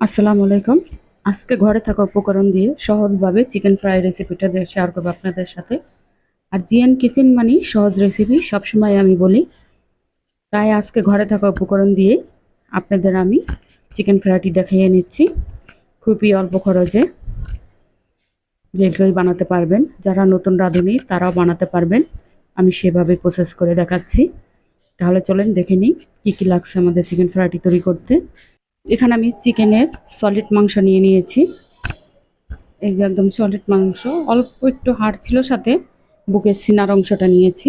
আসসালামু আলাইকুম। আজকে ঘরে থাকা উপকরণ দিয়ে সহজভাবে চিকেন ফ্রাই রেসিপিটা শেয়ার করব আপনাদের সাথে। আর জিএন কিচেন মানি সহজ রেসিপি সবসময় আমি বলি, তাই আজকে ঘরে থাকা উপকরণ দিয়ে আপনাদের আমি চিকেন ফ্রাইটি দেখাইয়ে নিচ্ছি। খুবই অল্প খরচে যে কেউই বানাতে পারবেন, যারা নতুন রাঁধুনি তারাও বানাতে পারবেন। আমি সেভাবে প্রসেস করে দেখাচ্ছি। তাহলে চলেন দেখে নিই কী কী লাগছে আমাদের চিকেন ফ্রাইটি তৈরি করতে। এখানে আমি চিকেনের সলিড মাংস নিয়ে নিয়েছি। এই যে একদম সলিড মাংস, অল্প একটু হাড় ছিল সাথে বুকের সিনার অংশটা নিয়েছি।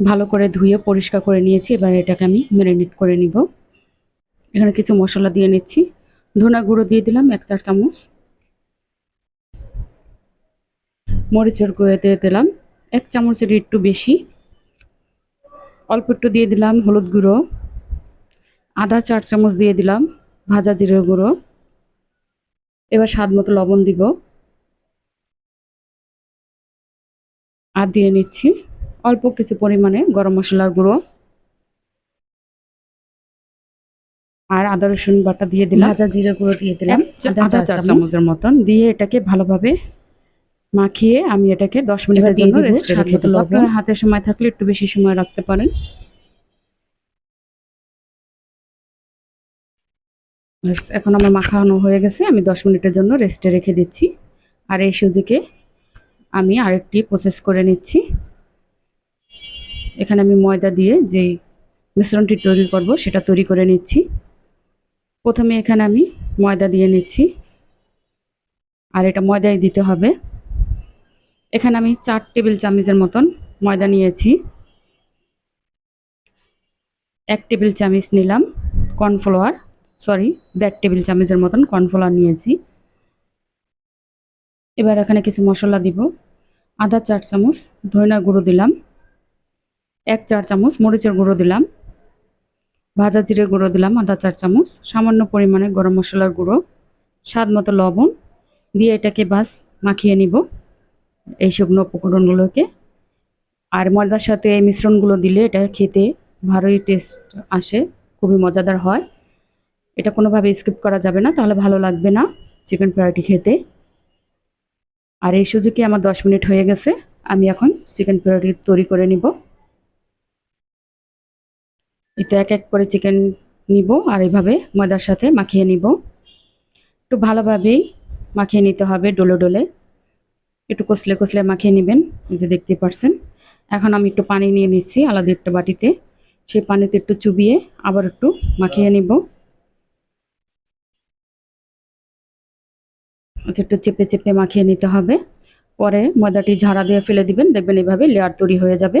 ভালো করে ধুয়ে পরিষ্কার করে নিয়েছি, এবার এটাকে আমি ম্যারিনেট করে নিব। এখানে কিছু মশলা দিয়ে নিচ্ছি। ধনা গুঁড়ো দিয়ে দিলাম এক চার চামচ। মরিচের গুঁড়ো দিয়ে দিলাম এক চামচের একটু বেশি। অল্প একটু দিয়ে দিলাম হলুদ গুঁড়ো। আদা চার চামচ দিয়ে দিলাম ভাজা জিরের গুঁড়ো। এবার স্বাদ মতো লবণ দিব। আর দিয়ে নিচ্ছি অল্প কিছু পরিমাণে গরম মশলার গুঁড়ো। আর আদা রসুন বাটা দিয়ে দিলাম। ভাজা জিরে গুঁড়ো দিয়ে দিলাম। আদা চার চামচের মতন দিয়ে এটাকে ভালোভাবে মাখিয়ে আমি এটাকে দশ মিনিটের জন্য রেস্ট রেখে দেবো। আপনার হাতে সময় থাকলে একটু বেশি সময় রাখতে পারেন। এখন আমার মাখানো হয়ে গেছে, আমি দশ মিনিটের জন্য রেস্টে রেখে দিচ্ছি। আর এই সুজিকে আমি আরেকটি প্রসেস করে নিচ্ছি। এখানে আমি ময়দা দিয়ে যেই মিশ্রণটি তৈরি করব, সেটা তৈরি করে নিচ্ছি। প্রথমে এখানে আমি ময়দা দিয়ে নিচ্ছি। আর এটা ময়দাই দিতে হবে। এখানে আমি চার টেবিল চামচের মতন ময়দা নিয়েছি। এক টেবিল চামচ নিলাম কর্নফ্লাওয়ার। সরি দেড় টেবিল চামচের মতন কর্নফ্লাওয়ার নিয়েছি। এবার এখানে কিছু মশলা দিব। আদা চার চামচ ধনিয়ার গুঁড়ো দিলাম। এক চার চামচ মরিচের গুঁড়ো দিলাম। ভাজা জিরে গুঁড়ো দিলাম আদা চার চামচ। সামান্য পরিমাণে গরম মশলার গুঁড়ো। স্বাদ মতো লবণ। দিয়ে এটাকে বাস মাখিয়ে নিব এই শুকনো উপকরণগুলোকে। আর ময়দার সাথে এই মিশ্রণগুলো দিলে এটা খেতে ভালোই টেস্ট আসে, খুবই মজাদার হয়। এটা কোনোভাবে স্কিপ করা যাবে না, তাহলে ভালো লাগবে না চিকেন ফ্রাইটি খেতে। আর এই সুযোগে আমার দশ মিনিট হয়ে গেছে, আমি এখন চিকেন ফ্রাইটি তৈরি করে নিব। এতে এক এক করে চিকেন নিব আর এইভাবে ময়দার সাথে মাখিয়ে নিব। একটু ভালোভাবেই মাখিয়ে নিতে হবে ডোলে ডোলে। একটু কষলে কষলে মাখিয়ে নেবেন যে দেখতে পারছেন। এখন আমি একটু পানি নিয়ে নিচ্ছি আলাদা একটা বাটিতে। সেই পানিতে একটু চুবিয়ে আবার একটু মাখিয়ে নিব। একটু চেপে চেপে মাখিয়ে নিতে হবে। পরে ময়দাটি ঝাড়া দিয়ে ফেলে দিবেন। দেখবেন এভাবে লেয়ার তৈরি হয়ে যাবে।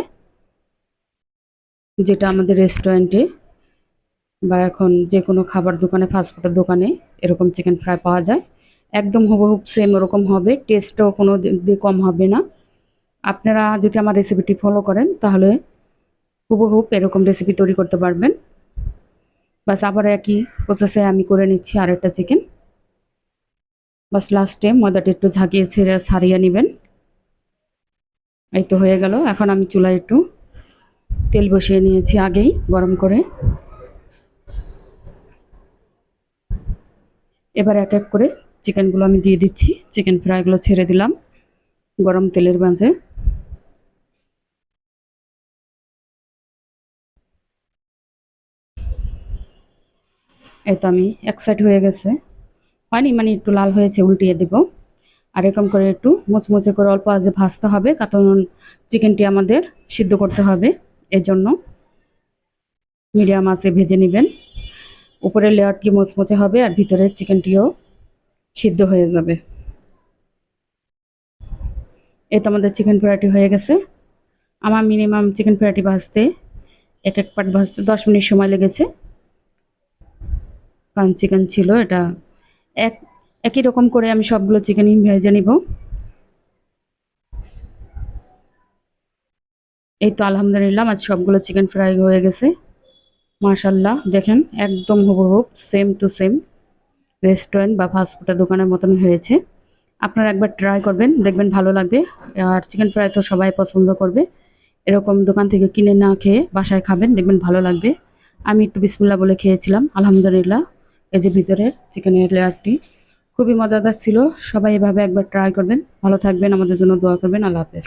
যেটা আমাদের রেস্টুরেন্টে বা এখন যে কোনো খাবার দোকানে ফাস্টফুডের দোকানে এরকম চিকেন ফ্রাই পাওয়া যায়। একদম হুবহুব সেম ওরকম হবে। টেস্টও কোনো দিয়ে কম হবে না। আপনারা যদি আমার রেসিপিটি ফলো করেন, তাহলে হুবহুব এরকম রেসিপি তৈরি করতে পারবেন। বাস আবার একই প্রসেসে আমি করে নিচ্ছি আরেকটা চিকেন বাস লাস্টে ময়দাটা একটু ঝাঁকিয়ে ছেড়ে ছাড়িয়ে নেবেন। এই তো হয়ে গেল। এখন আমি চুলায় একটু তেল বসিয়ে নিয়েছি আগেই গরম করে। এবার এক এক করে চিকেনগুলো আমি দিয়ে দিচ্ছি। চিকেন ফ্রাইগুলো ছেড়ে দিলাম গরম তেলের মাঝে। এই তো আমি এক সাইড হয়ে গেছে। হয়নি মানে একটু লাল হয়েছে, উল্টিয়ে দেব। আর এরকম করে একটু মুচমুচে করে অল্প আজে ভাজতে হবে কারণ চিকেনটি আমাদের সিদ্ধ করতে হবে। এজন্য মিডিয়াম আঁচে ভেজে নেবেন। উপরের লেয়ারটি মুচমুচে হবে আর ভিতরের চিকেনটিও সিদ্ধ হয়ে যাবে। এই তো আমাদের চিকেন ফ্রাইটি হয়ে গেছে। আমার মিনিমাম চিকেন ফ্রাইটি ভাজতে এক এক পাট ভাজতে দশ মিনিট সময় লেগেছে। কারণ চিকেন ছিল এটা এক, একই রকম করে আমি সবগুলো চিকেনই ভেজে নিব। এই তো আলহামদুলিল্লাহ আজ সবগুলো চিকেন ফ্রাই হয়ে গেছে। মাশাল্লাহ দেখেন একদম হুবহুব সেম টু সেম রেস্টুরেন্ট বা ফাস্টফুডের দোকানের মতন হয়েছে। আপনারা একবার ট্রাই করবেন, দেখবেন ভালো লাগবে। আর চিকেন ফ্রাই তো সবাই পছন্দ করবে। এরকম দোকান থেকে কিনে না খেয়ে বাসায় খাবেন, দেখবেন ভালো লাগবে। আমি একটু বিসমুল্লাহ বলে খেয়েছিলাম, আলহামদুলিল্লাহ। এই যে ভিতরের চিকেনের লেয়ারটি, খুবই মজাদার ছিল। সবাই এভাবে একবার ট্রাই করবেন। ভালো থাকবেন। আমাদের জন্য দোয়া করবেন। আল্লাহ হাফেজ।